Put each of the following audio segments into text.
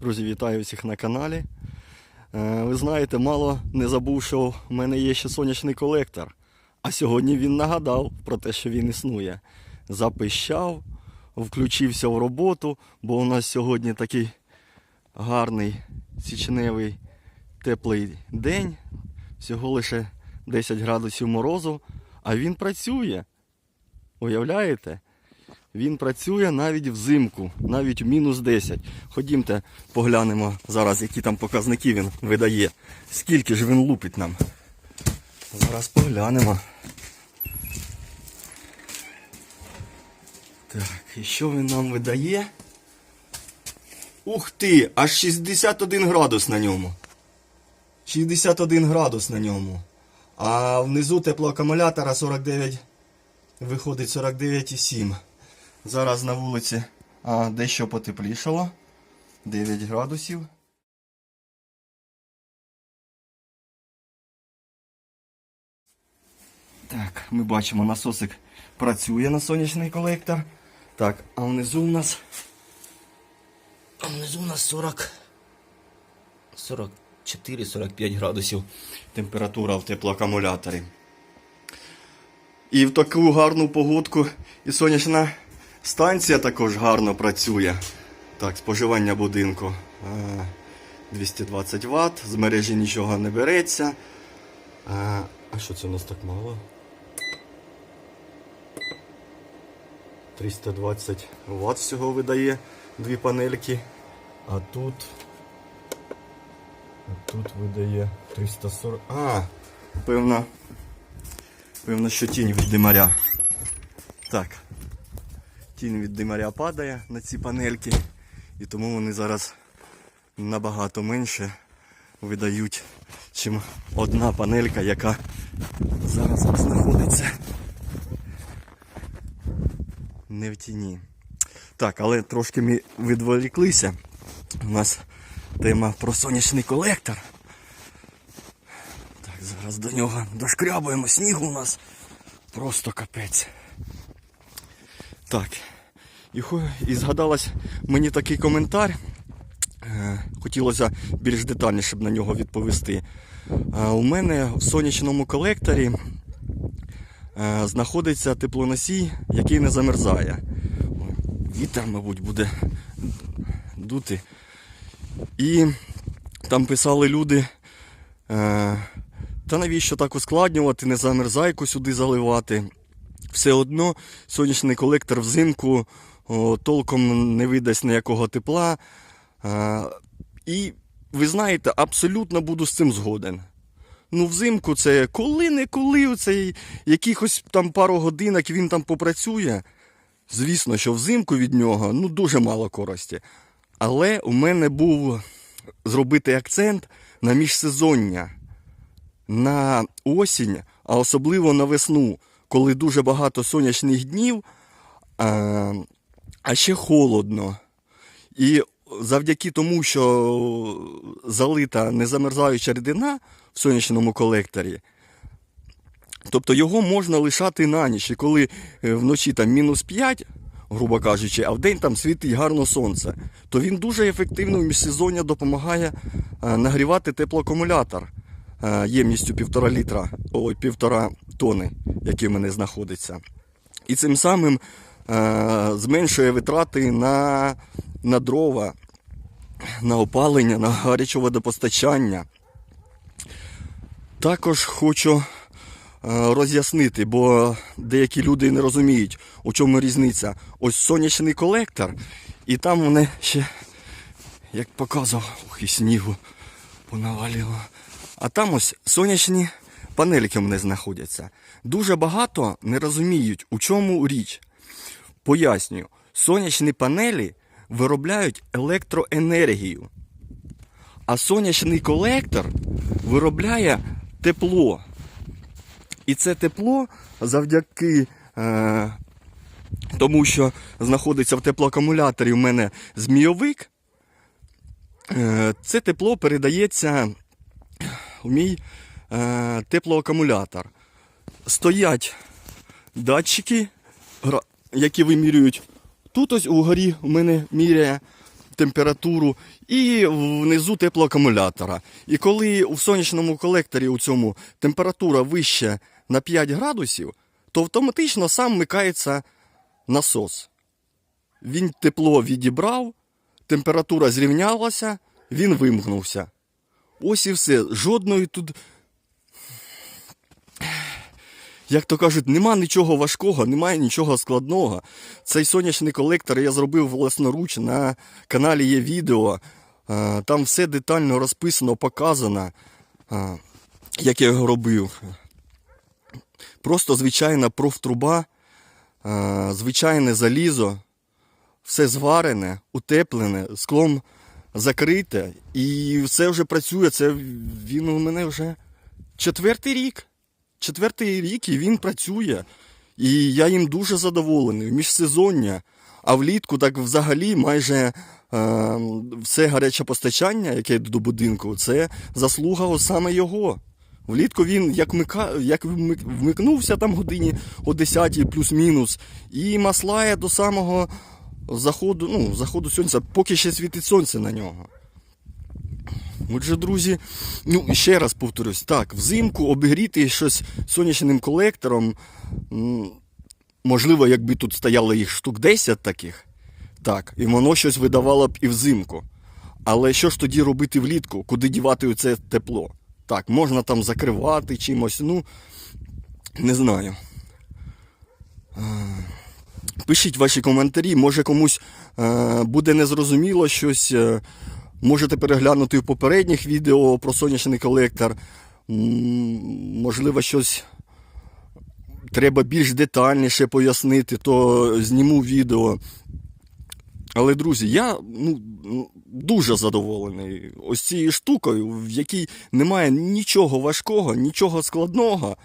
Друзі, вітаю всіх на каналі. Е, Ви знаєте, мало не забув, що в мене є ще сонячний колектор. А сьогодні він нагадав про те, що він існує. Запищав, включився в роботу, бо у нас сьогодні такий гарний січневий теплий день. Всього лише 10 градусів морозу, а він працює. Уявляєте? Він працює навіть взимку, навіть в мінус 10. Ходімте, поглянемо зараз, які там показники він видає. Скільки ж він лупить нам. Зараз поглянемо. Так, і що він нам видає? Ух ти! Аж 61 градус на ньому. 61 градус на ньому. А внизу теплоакумулятора 49. Виходить 49,7. Зараз на вулиці а, дещо потеплішало. 9 градусів. Так, ми бачимо, насосик працює на сонячний колектор. Так, а внизу у нас. А внизу у нас 40. 44-45 градусів температура в теплоакумуляторі. І в таку гарну погодку і сонячна станція також гарно працює. Так, споживання будинку е, 220 Вт, з мережі нічого не береться. Е, А що це у нас так мало? 320 Вт всього видає дві панельки. А тут. А тут видає 340. А, певно. Певно, що тінь від димаря. Так. Тінь від димаря падає на ці панельки, і тому вони зараз набагато менше видають, чим одна панелька, яка зараз знаходиться не в тіні. Так, але трошки ми відволіклися. У нас тема про сонячний колектор. Так, зараз до нього дошкрябуємо. Снігу у нас просто капець. Так. І, і згадалось мені такий коментар. Е, Хотілося більш детальніше б на нього відповісти. Е, У мене в сонячному колекторі е, знаходиться теплоносій, який не замерзає. Вітер, мабуть, буде дути. І там писали люди. Та навіщо так ускладнювати, не замерзайку сюди заливати. Все одно сонячний колектор взимку о, толком не видасть ніякого тепла. Е, і ви знаєте, абсолютно буду з цим згоден. Ну, взимку це коли-не-коли, оцей якихось там пару годинок він там попрацює. Звісно, що взимку від нього ну, дуже мало користі. Але у мене був зробити акцент на міжсезоння, на осінь, а особливо на весну, коли дуже багато сонячних днів, а, а ще холодно. І завдяки тому, що залита незамерзаюча рідина в сонячному колекторі, тобто його можна лишати на ніч. І коли е, вночі там мінус 5, грубо кажучи, а вдень там світить гарно сонце, то він дуже ефективно в міжсезоння допомагає е, нагрівати теплоакумулятор е, ємністю півтора літра, ой, півтора тони, який в мене знаходиться. І цим самим е, зменшує витрати на, на дрова, на опалення, на гаряче водопостачання. Також хочу е, роз'яснити, бо деякі люди не розуміють, у чому різниця. Ось сонячний колектор, і там вони ще, як показував, ух, і снігу понавалило. А там ось сонячні панельки в мене знаходяться. Дуже багато не розуміють, у чому річ. Пояснюю, сонячні панелі виробляють електроенергію, а сонячний колектор виробляє тепло. І це тепло завдяки е, тому, що знаходиться в теплоакумуляторі у мене змійовик, е, це тепло передається в мій теплоакумулятор. Стоять датчики, які вимірюють. Тут ось угорі у мене міряє температуру, і внизу теплоакумулятора. І коли у сонячному колекторі у цьому температура вища на 5 градусів, то автоматично сам вмикається насос. Він тепло відібрав, температура зрівнялася, він вимкнувся. Ось і все. Жодної тут як то кажуть, нема нічого важкого, немає нічого складного. Цей сонячний колектор я зробив власноруч. На каналі є відео. Там все детально розписано, показано, як я його робив. Просто звичайна профтруба, звичайне залізо, все зварене, утеплене, склом закрите. І все вже працює. Це він у мене вже четвертий рік четвертий рік і він працює. І я їм дуже задоволений. Міжсезоння. А влітку так взагалі майже е, все гаряче постачання, яке йде до будинку, це заслуга саме його. Влітку він як, мика, як вмикнувся там годині о 10 плюс-мінус, і маслає до самого заходу, ну, заходу сонця, поки ще світить сонце на нього. Отже, друзі, ну ще раз повторюсь, так, взимку обігріти щось сонячним колектором. Можливо, якби тут стояло їх штук 10 таких, так, і воно щось видавало б і взимку. Але що ж тоді робити влітку? Куди дівати це тепло? Так, можна там закривати чимось, ну не знаю. Е, Пишіть ваші коментарі, може комусь е, буде незрозуміло щось. Можете переглянути в попередніх відео про сонячний колектор. Можливо, щось треба більш детальніше пояснити, то зніму відео. Але, друзі, я ну, ну, дуже задоволений ось цією штукою, в якій немає нічого важкого, нічого складного,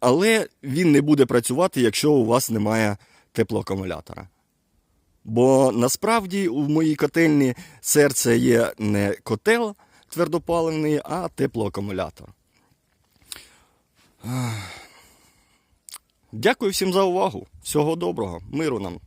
але він не буде працювати, якщо у вас немає теплоакумулятора. Бо насправді у моїй котельні серце є не котел твердопаливний, а теплоакумулятор. Дякую всім за увагу. Всього доброго, миру нам.